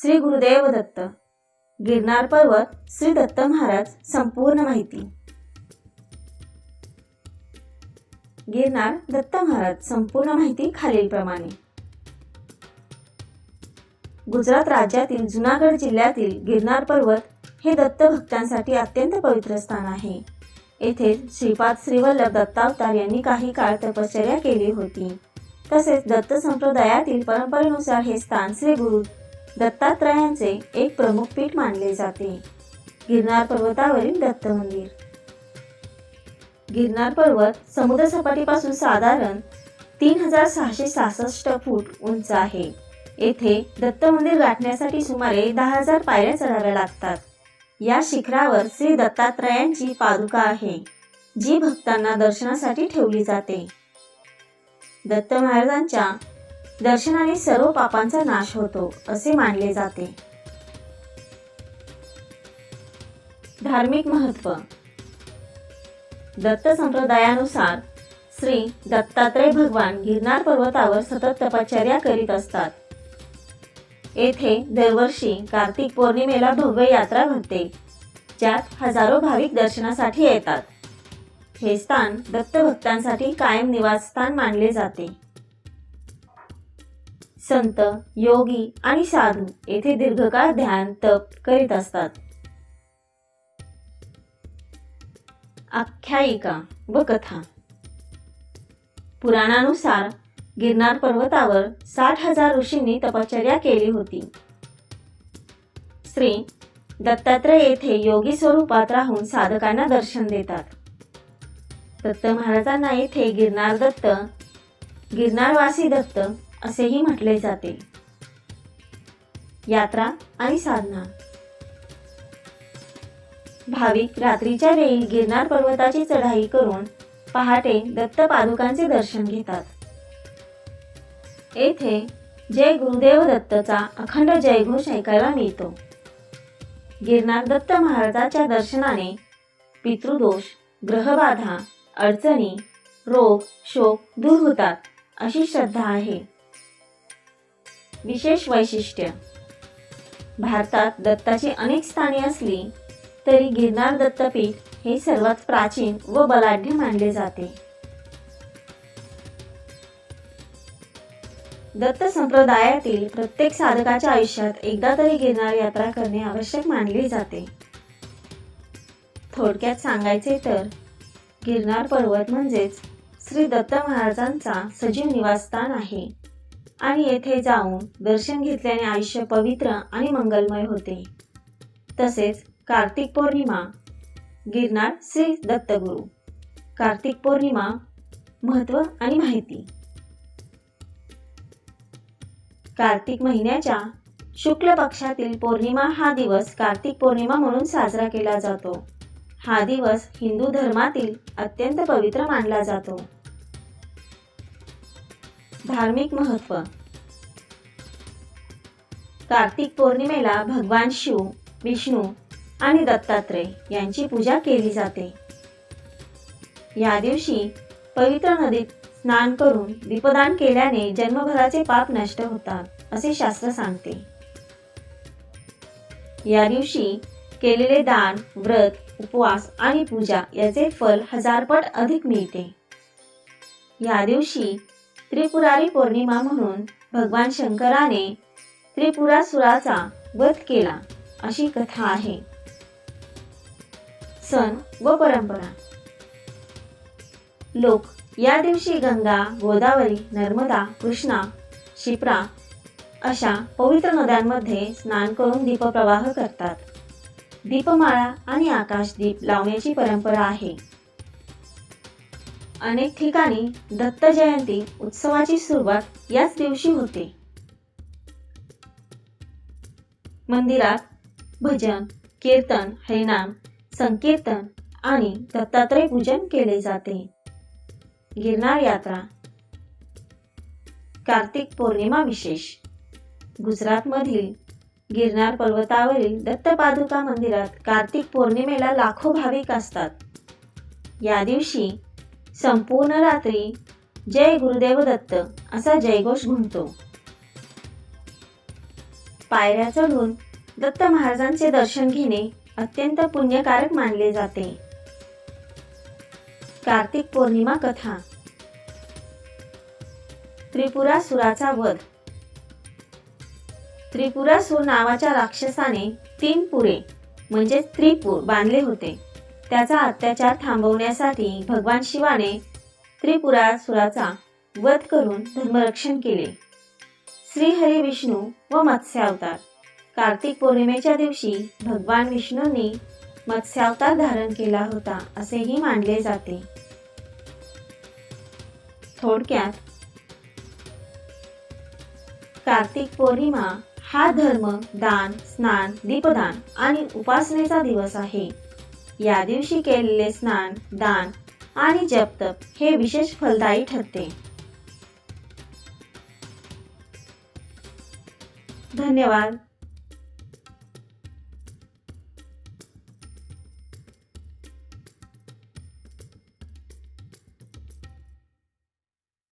श्री गुरुदेव दत्त गिरनार पर्वत श्री दत्त महाराज संपूर्ण माहिती. गिरनार दत्त महाराज संपूर्ण माहिती खालीलप्रमाणे. गुजरात राज्यातील जुनागड जिल्ह्यातील गिरनार पर्वत हे दत्त भक्तांसाठी अत्यंत पवित्र स्थान आहे. येथे श्रीपाद श्रीवल्लभ दत्तावतार यांनी काही काळ तपश्चर्या केली होती. तसेच दत्त संप्रदायातील परंपरेनुसार हे स्थान श्री गुरु दत्तात्रयांचे एक प्रमुख पीठ मानले जाते. गिरनार पर्वतावरील दत्त मंदिर. गिरनार पर्वत समुद्रसपाटीपासून साधारण तीन हजार सहाशे सहासष्ट फूट उंच आहे. येथे दत्त मंदिर गाठण्यासाठी सुमारे दहा हजार पायऱ्या चढाव्या लागतात. या शिखरावर श्री दत्तात्रयांची पादुका आहे जी भक्तांना दर्शनासाठी ठेवली जाते. दत्त महाराजांच्या दर्शनाने सर्व पापांचा नाश होतो असे मानले जाते. धार्मिक महत्त्व. दत्त संप्रदायानुसार श्री दत्तात्रय भगवान गिरनार पर्वतावर सतत तपश्चर्या करीत असतात. येथे दरवर्षी कार्तिक पौर्णिमेला भव्य यात्रा भरते ज्यात हजारो भाविक दर्शनासाठी येतात. हे स्थान दत्त भक्तांसाठी कायम निवासस्थान मानले जाते. संत योगी आणि साधू येथे दीर्घकाळ ध्यान तप करीत असतात. आख्यायिका व कथा. पुराणानुसार गिरनार पर्वतावर साठ हजार ऋषींनी तपश्चर्या केली होती. श्री दत्तात्रय येथे योगी स्वरूपात राहून साधकांना दर्शन देतात. दत्त महाराजांना येथे गिरनार दत्त गिरनारवासी दत्त असेही म्हटले जाते. यात्रा आणि साधना. भाविक रात्रीच्या वेळी गिरनार पर्वताची चढाई करून पहाटे दत्त पादुकांचे दर्शन घेतात. येथे जय गुरुदेव दत्तचा अखंड जयघोष ऐकायला मिळतो. गिरनार दत्त महाराजाच्या दर्शनाने पितृदोष ग्रहबाधा अडचणी रोग शोक दूर होतात अशी श्रद्धा आहे. विशेष वैशिष्ट्य. भारतात दत्ताची अनेक स्थाने असली तरी गिरनार दत्तपीठ हे सर्वात प्राचीन व बलाढ्य मानले जाते. दत्त संप्रदायातील प्रत्येक साधकाच्या आयुष्यात एकदा तरी गिरनार यात्रा करणे आवश्यक मानले जाते. थोडक्यात सांगायचे तर गिरनार पर्वत म्हणजेच श्री दत्त महाराजांचा सजीव निवासस्थान आहे. आणि येथे जाऊन दर्शन घेतल्याने आयुष्य पवित्र आणि मंगलमय होते. तसेच कार्तिक पौर्णिमा गिरनार श्री दत्तगुरु. कार्तिक पौर्णिमा महत्त्व आणि माहिती. कार्तिक महिन्याच्या शुक्ल पक्षातील पौर्णिमा हा दिवस कार्तिक पौर्णिमा म्हणून साजरा केला जातो. हा दिवस हिंदू धर्मातील अत्यंत पवित्र मानला जातो. धार्मिक महत्त्व. कार्तिक पौर्णिमेला भगवान शिव विष्णू आणि दत्तात्रय यांची पूजा केली जाते. या दिवशी पवित्र नदीत स्नान करून दीपदान केल्याने जन्मभराचे पाप नष्ट होतात असे शास्त्र सांगते. या दिवशी केलेले दान व्रत उपवास आणि पूजा याचे फल हजारपट अधिक मिळते. या दिवशी त्रिपुरारी पौर्णिमा म्हणून भगवान शंकराने त्रिपुरासुराचा वध केला. अशी कथा आहे. सण व परंपरा. लोक या दिवशी गंगा गोदावरी नर्मदा कृष्णा शिप्रा अशा पवित्र नद्यांमध्ये स्नान करून दीपप्रवाह करतात. दीपमाळा आणि आकाशदीप लावण्याची परंपरा आहे. अनेक ठिकाणी दत्त जयंती उत्सवाची सुरुवात याच दिवशी होते. मंदिरात भजन कीर्तन हरिनाम संकीर्तन आणि दत्तात्रय पूजन केले जाते. गिरनार यात्रा कार्तिक पौर्णिमा विशेष. गुजरातमधील गिरनार पर्वतावरील दत्तपादुका मंदिरात कार्तिक पौर्णिमेला लाखो भाविक असतात. या दिवशी संपूर्ण रात्री जय गुरुदेव दत्त असा जयघोष घुमतो. पायऱ्या चढून दत्त महाराजांचे दर्शन घेणे अत्यंत पुण्यकारक मानले जाते. कार्तिक पौर्णिमा कथा. त्रिपुरासुराचा वध. त्रिपुरासूर नावाच्या राक्षसाने तीन पुरे म्हणजे त्रिपूर बांधले होते. त्याचा अत्याचार थांबवण्यासाठी भगवान शिवाने त्रिपुरासुराचा वध करून धर्मरक्षण केले. श्रीहरी विष्णू व मत्स्यावतार. कार्तिक पौर्णिमेच्या दिवशी भगवान विष्णूंनी मत्स्यावतार धारण केला होता असेही मानले जाते. थोडक्यात कार्तिक पौर्णिमा हा धर्म दान स्नान दीपदान आणि उपासनेचा दिवस आहे. या दिवशी केलेले स्नान दान आणि जपतप हे विशेष फलदायी ठरते. धन्यवाद.